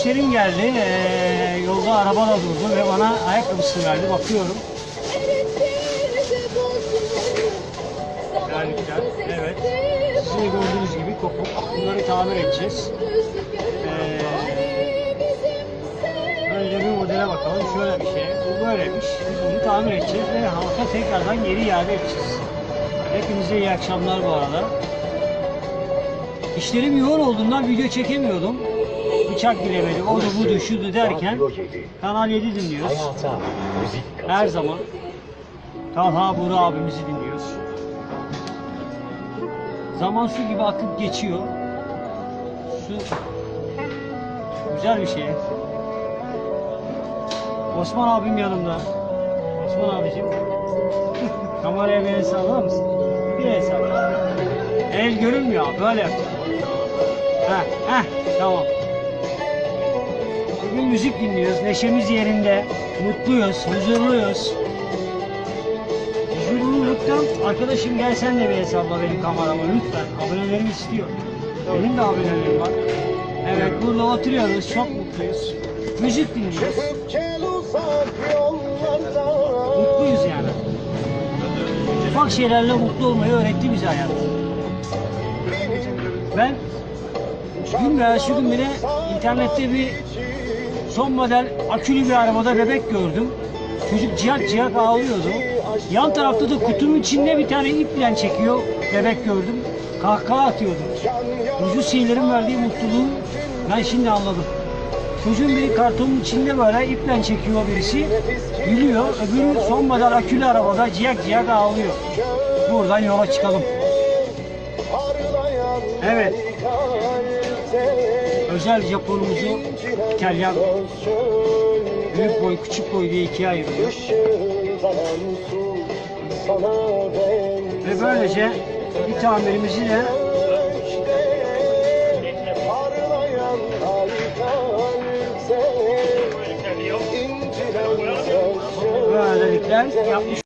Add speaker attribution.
Speaker 1: müşterim geldi. Ee, yolda araba da durdu ve bana ayakkabısını verdi. Bakıyorum. Tamir edeceğiz. Ee, Önce bir modele bakalım. Şöyle bir şey. Bu böylemiş. Biz bunu tamir edeceğiz ve halka tekrardan geri iade edeceğiz. Hepinize iyi akşamlar bu arada. İşlerim yoğun olduğundan video çekemiyordum. Bıçak bilemedim. O da budu şudu derken Kanal 7 dinliyoruz. Her zaman. Talha Buğra abimizi dinliyoruz. Zaman su gibi akıp geçiyor. Su güzel bir şey. Osman abim yanımda. Osman abicim. Kameraya bir el sallar mısın? Bir el. El görünmüyor abi, böyle yap. Heh, heh, tamam. Bugün müzik dinliyoruz. Neşemiz yerinde. Mutluyuz, huzurluyuz. Huzurluluktan arkadaşım gel sen de bir hesapla benim kamerama lütfen. Abonelerim istiyor. Benim de abonelerim var. Evet burada oturuyoruz. Çok mutluyuz. Müzik dinliyoruz. Mutluyuz yani. Ufak şeylerle mutlu olmayı öğretti bize hayat. Ben dün veya şu gün bile internette bir son model akülü bir arabada bebek gördüm. Çocuk ciyak ciyak ağlıyordu. Yan tarafta da kutunun içinde bir tane iple çekiyor. Bebek gördüm. Kahkaha atıyordu. Ucuz şeylerin verdiği mutluluğu ben şimdi anladım. Çocuğun biri kartonun içinde böyle iple çekiyor birisi. Gülüyor. Öbürü son model akülü arabada ciyak ciyak ağlıyor. Buradan yola çıkalım. Evet. Özel Japonumuzu İtalyan büyük boy küçük boy diye ikiye ayırıyor. Ve böylece bir tamirimizi de böylelikle yapmış